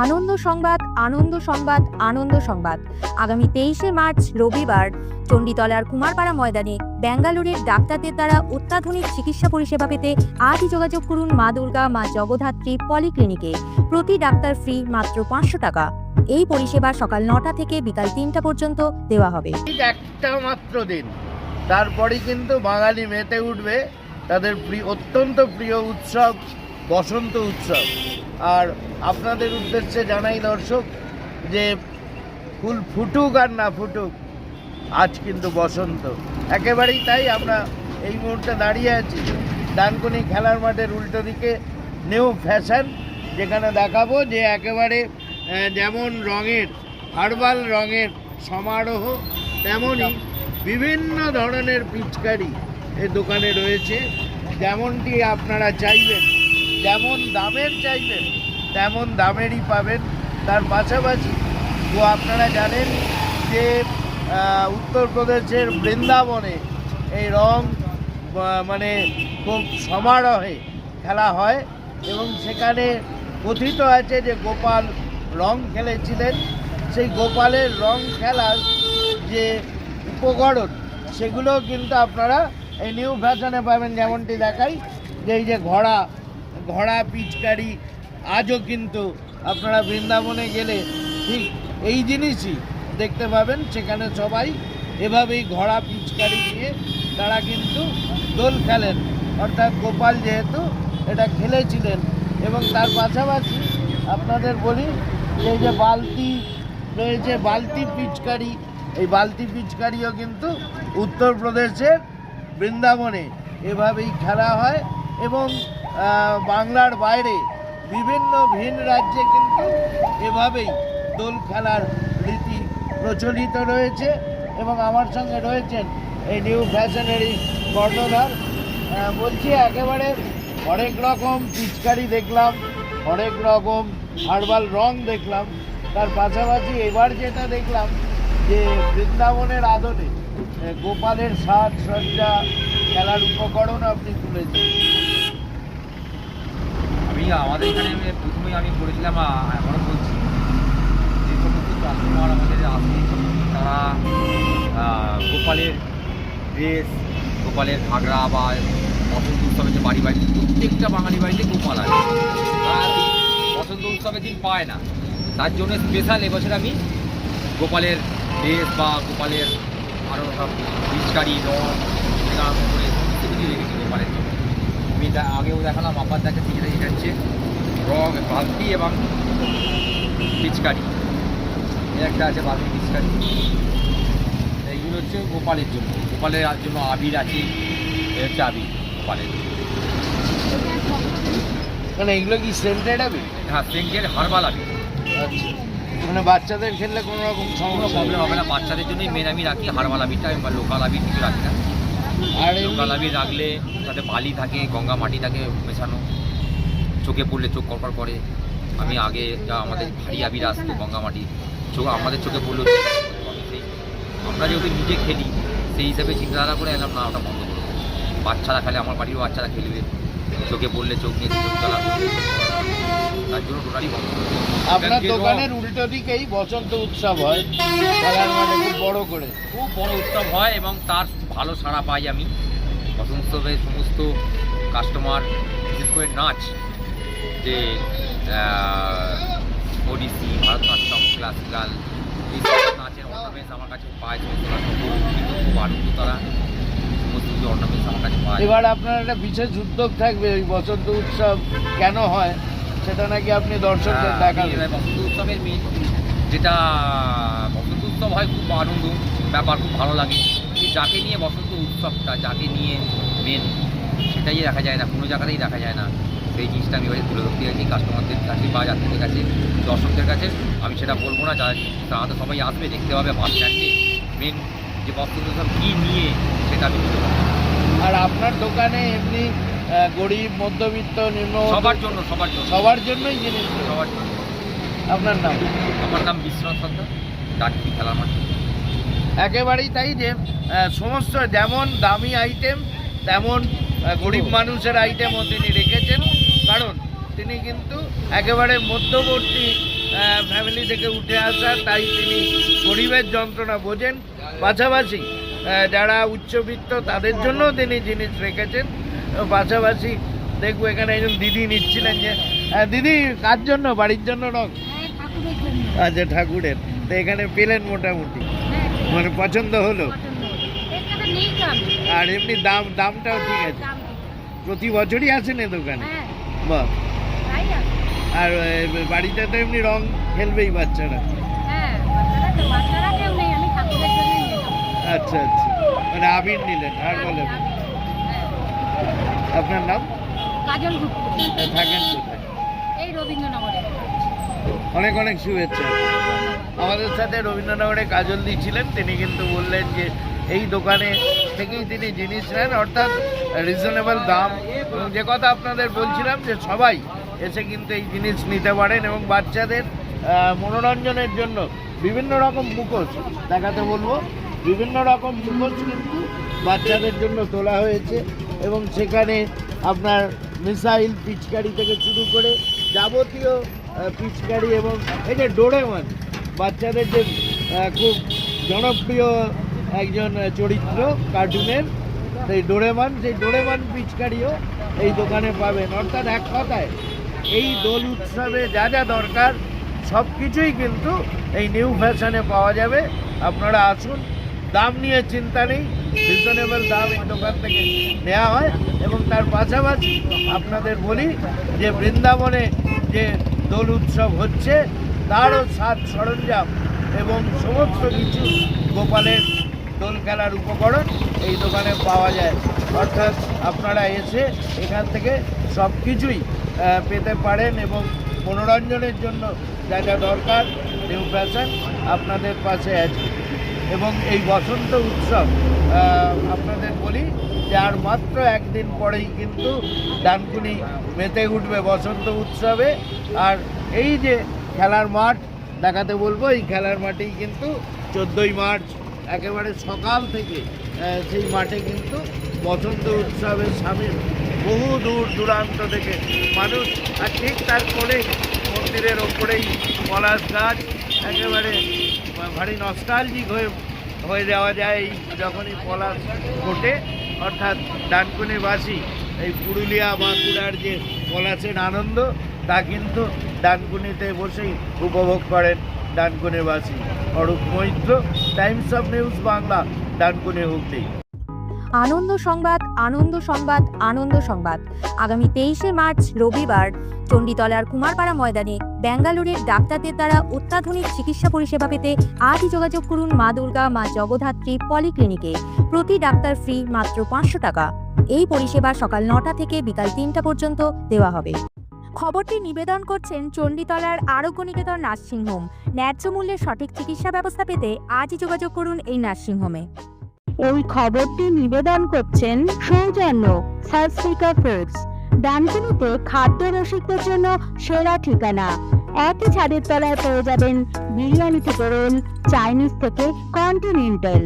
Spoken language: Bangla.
আনন্দ সংবাদ আনন্দ সংবাদ আনন্দ সংবাদ। আগামী তেইশে মার্চ, রবিবার, চণ্ডীতলার কুমারপাড়া ময়দানে ব্যাঙ্গালোরের ডাক্তারদের দ্বারা অত্যাধুনিক চিকিৎসা পরিষেবা পেতে আজই যোগাযোগ করুন মা দুর্গা, মা জগদ্ধাত্রী পলিক্লিনিকে। প্রতি ডাক্তার ফ্রি মাত্র পাঁচশো টাকা। এই পরিষেবা সকাল নটা থেকে বিকাল তিনটা পর্যন্ত দেওয়া হবে। একটা মাত্র দিন। তারপরে কিন্তু বাঙালি মেতে উঠবে। তাদের অত্যন্ত প্রিয় উৎসব বসন্ত উৎসব। আর আপনাদের উদ্দেশ্যে জানাই দর্শক যে ফুল ফুটুক আর না ফুটুক, আজ কিন্তু বসন্ত। একেবারেই তাই আমরা এই মুহূর্তে দাঁড়িয়ে আছি। ডানকুনি খেলার মাঠের উল্টো দিকে নিউ ফ্যাশন যেখানে দেখাবো যে একেবারে যেমন রঙের, হার্বাল রঙের সমারোহ তেমনই বিভিন্ন ধরনের পিচকারি এ দোকানে রয়েছে। যেমনটি আপনারা চাইবেন। যেমন দামের চাইবেন, তেমন দামেরই পাবেন। তার পাশাপাশি, তো আপনারা জানেন যে উত্তরপ্রদেশের বৃন্দাবনে এই রং মানে খুব সমারোহে খেলা হয় এবং সেখানে কথিত আছে যে গোপাল রং খেলেছিলেন। সেই গোপালের রং খেলার যে উপকরণ, সেগুলো কিন্তু আপনারা এই নিউ ফ্যাশনে পাবেন। যেমনটি দেখাই যে এই যে ঘোড়া ঘোড়া, পিচকারি, আজও কিন্তু আপনারা বৃন্দাবনে গেলে ঠিক এই জিনিসই দেখতে পাবেন। সেখানে সবাই এভাবেই ঘোড়া, পিচকারি নিয়ে তারা কিন্তু দোল খেলেন। অর্থাৎ গোপাল যেহেতু এটা খেলেছিলেন এবং তার পাশাপাশি আপনাদের বলি এই যে বালতি রয়েছে, বালতি পিচকারি, এই বালতি পিচকারিও কিন্তু উত্তরপ্রদেশের বৃন্দাবনে এভাবেই খেলা হয় এবং বাংলার বাইরে বিভিন্ন ভিন রাজ্যে কিন্তু এভাবেই দোল খেলার রীতি প্রচলিত রয়েছে এবং আমার সঙ্গে রয়েছেন এই নিউ ফ্যাশনেরই কর্ণধার। বলছি একেবারে অনেক রকম পিচকারি দেখলাম অনেক রকম হার্বাল রং দেখলাম, তার পাশাপাশি এবার যেটা দেখলাম যে বৃন্দাবনের আদলে গোপালের সাজ সজ্জা খেলার উপকরণ আপনি তুলেছেন। আমি আমাদের এখানে প্রথমেই আমি করেছিলাম আ- এখনও বলছি যে সমস্ত কাস্টমার আমাদের আসে তারা গোপালের ড্রেস গোপালের ঘাগরা বা বসন্ত উৎসবের যে বাড়ি বাড়ি প্রত্যেকটা বাঙালি বাড়িতে গোপাল আছে। বসন্ত উৎসবের দিন পায় না। তার জন্য স্পেশাল এবছর আমি গোপালের ড্রেস বা গোপালের আরও সব পিচকারি রং করে সমস্ত কিছু রেখেছি গোপালের জন্য আমি দা- আগেও দেখালাম আবার দেখা যেটা এটা হচ্ছে রং বালতি এবং পিচকারি। একটা আছে বালতি পিচকারি। এইগুলো হচ্ছে গোপালের জন্য। গোপালের জন্য আবির আছে হচ্ছে আবির গোপালের। মানে এগুলো কি সেন্টেড হবে হ্যাঁ সেন্টের হারবাল আবির। আচ্ছা। মানে বাচ্চাদের খেললে কোনো রকম সমস্যা প্রবলেম হবে না। বাচ্চাদের জন্যই মেন আমি রাখি হারবাল আবিরটা আমি লোকাল আবির কিছু রাখি না। আর লোকাল রাখলে তাতে বালি থাকে গঙ্গা মাটি থাকে মেশানো। চোখে পড়লে চোখ কপার করে। আমি আগে যা আমাদের ভারী আবির আসতো গঙ্গা মাটি চোখ আমাদের চোখে পড়ল। আমরা যেহেতু নিজে খেলি সেই হিসাবে চিন্তাধারা করে এলাম না ওটা বন্ধ করব বাচ্চারা খেলে আমার বাড়িরও বাচ্চারা খেলবে। চোখে পড়লে চোখ নিয়ে চোখ চালা তার জন্য টোটালি বন্ধ আপনার দোকানের উল্টো দিকেই বসন্ত উৎসব হয়। খেলার মাঠে খুব বড় করে। খুব বড় উৎসব হয় এবং তার ভালো সাড়া পাই আমি। বসন্ত উৎসবে সমস্ত কাস্টমার বিশেষ করে নাচ যে ওডিসি ভারতনাট্যম ক্লাসিক্যাল নাচের অর্নামেন্টস আমার কাছে পায় কিন্তু খুব আনন্দ তারা সমস্ত কিছু অর্নামেন্টস আমার কাছে পায়। এবার আপনার একটা বিশেষ উদ্যোগ থাকবে ওই বসন্ত উৎসব কেন হয়? সেটা নাকি আপনি দর্শকদের হ্যাঁ, দেখাবেন। বসন্ত উৎসবের মেন যেটা বসন্ত উৎসব হয় খুব আনন্দ ব্যাপার খুব ভালো লাগে। যাকে নিয়ে বসন্ত উৎসবটা যাকে নিয়ে মেন সেটাই দেখা যায় না কোনো জায়গাতেই দেখা যায় না। সেই জিনিসটা আমি এবারে তুলে ধরতে গেছি কাস্টমারদের কাছে বা যাত্রীদের কাছে দর্শকদের কাছে। আমি সেটা বলব না তারা তো সবাই আসবে দেখতে পাবে বাস স্ট্যান্ডে মেন যে বসন্ত উৎসব কী নিয়ে সেটা আমি তুলে। আর আপনার দোকানে এমনি গরিব মধ্যবিত্ত নিম্ন সবার জন্য সবার জন্য। সবার জন্যই জিনিস সবার জন্য। আপনার নাম? আমার নাম বিশ্বনাথ সর্দার ডাকি খেলার মাঠ। একেবারেই তাই যে সমস্ত যেমন দামি আইটেম তেমন গরিব মানুষের আইটেমও তিনি রেখেছেন। কারণ তিনি কিন্তু একেবারে মধ্যবর্তী ফ্যামিলি থেকে উঠে আসা তাই তিনি গরিবের যন্ত্রণা বোঝেন। পাশাপাশি যারা উচ্চবিত্ত তাদের জন্য তিনি জিনিস রেখেছেন। পাশাপাশি দেখব এখানে একজন দিদি নিচ্ছিলেন যে দিদি কার জন্য? বাড়ির জন্য রং আচ্ছা ঠাকুরের। তো এখানে পেলেন মোটামুটি। মানে পছন্দ হলো? আর এমনি দাম দামটাও ঠিক আছে। প্রতি বছরই আসেন এ দোকানে? বাহ। আর। বাড়িতে তো এমনি রং খেলবেই বাচ্চারা। আচ্ছা আচ্ছা। মানে আবির নিলেন আর বলেন আপনার নাম? কাজল গুপ্ত। থাকেন কোথায়? এই রবীন্দ্রনগরে। অনেক অনেক শুভেচ্ছা। আমাদের সাথে রবীন্দ্রনগরে কাজল দিয়েছিলেন তিনি কিন্তু বললেন যে, এই দোকানে থেকেই তিনি জিনিস নেন। অর্থাৎ রিজনেবল দাম। যে কথা আপনাদের বলছিলাম যে, সবাই এসে কিন্তু এই জিনিস নিতে পারেন এবং বাচ্চাদের মনোরঞ্জনের জন্য বিভিন্ন রকম মুখোশ, দেখাতে বলব। বিভিন্ন রকম মুখোশ কিন্তু বাচ্চাদের জন্য তোলা হয়েছে এবং সেখানে আপনার মিসাইল, পিচকারি থেকে শুরু করে যাবতীয় পিচকারি এবং এই যে ডোরেমন, বাচ্চাদের যে খুব জনপ্রিয় একজন চরিত্র, কার্টুনের, সেই ডোরেমন সেই ডোরেমন পিচকারিও এই দোকানে পাবেন। অর্থাৎ এক কথায়, এই দোল উৎসবে যা যা দরকার, সব কিছুই কিন্তু এই নিউ ফ্যাশনে পাওয়া যাবে। আপনারা আসুন, দাম নিয়ে চিন্তা নেই, রিজনেবল দাম এই দোকান থেকে নেওয়া হয়। এবং তার পাশাপাশি আপনাদের বলি যে বৃন্দাবনে যে দোল উৎসব হচ্ছে, তারও সাত সরঞ্জাম এবং সমস্ত কিছু গোপালের দোল খেলার উপকরণ এই দোকানে পাওয়া যায়। অর্থাৎ আপনারা এসে এখান থেকে সব কিছুই পেতে পারেন এবং মনোরঞ্জনের জন্য যা যা দরকার নিউ ফ্যাশন আপনাদের পাশে আছে। এবং এই বসন্ত উৎসব আপনাদের বলি যে আর মাত্র একদিন পরেই কিন্তু ডানকুনি মেতে উঠবে বসন্ত উৎসবে। আর এই যে খেলার মাঠ, দেখাতে বলব, এই খেলার মাঠেই কিন্তু চোদ্দোই মার্চ, একেবারে সকাল থেকে সেই মাঠে কিন্তু বসন্ত উৎসবের সামিল। বহু দূর দূরান্ত থেকে মানুষ, আর ঠিক তার কোণে মন্দিরের ওপরেই পলাশ গাছ একেবারে ভারী নস্টালজিক হয়ে হয়ে যাওয়া যায় এই যখনই পলাশ ফোটে অর্থাৎ ডানকুনিবাসী, এই পুরুলিয়া বাঁকুড়ার যে পলাশের আনন্দ, তা কিন্তু ডানকুনিতে বসেই উপভোগ করেন ডানকুনিবাসী Arup Maitra. Times of News Bangla, Dankuni Hooghly. Ananda Sangbad Ananda Sangbad আনন্দ সংবাদ। আগামী তেইশে মার্চ, রবিবার, চণ্ডীতলার কুমারপাড়া ময়দানে ব্যাঙ্গালোরের ডাক্তারদের দ্বারা অত্যাধুনিক চিকিৎসা পরিষেবা পেতে আজই যোগাযোগ করুন মা দুর্গা, মা জগদ্ধাত্রী পলিক্লিনিকে। প্রতি ডাক্তার ফ্রি মাত্র পাঁচশো টাকা। এই পরিষেবা সকাল নটা থেকে বিকাল তিনটা পর্যন্ত দেওয়া হবে। খবরটি নিবেদন করছেন চণ্ডীতলার আরোগ্য নিকেতন নার্সিংহোম। ন্যায্য মূল্যে সঠিক চিকিৎসা ব্যবস্থা পেতে আজই যোগাযোগ করুন এই নার্সিংহোমে। এই খবরটি নিবেদন করছেন সৌজন্য সার্সিকা ফুডস ডানকুনিতে খাদ্য রসিকদের জন্য সেরা ঠিকানা। একই ছাদের তলায় পেয়ে যাবেন বিরিয়ানি থেকে রোল চাইনিজ থেকে কন্টিনেন্টাল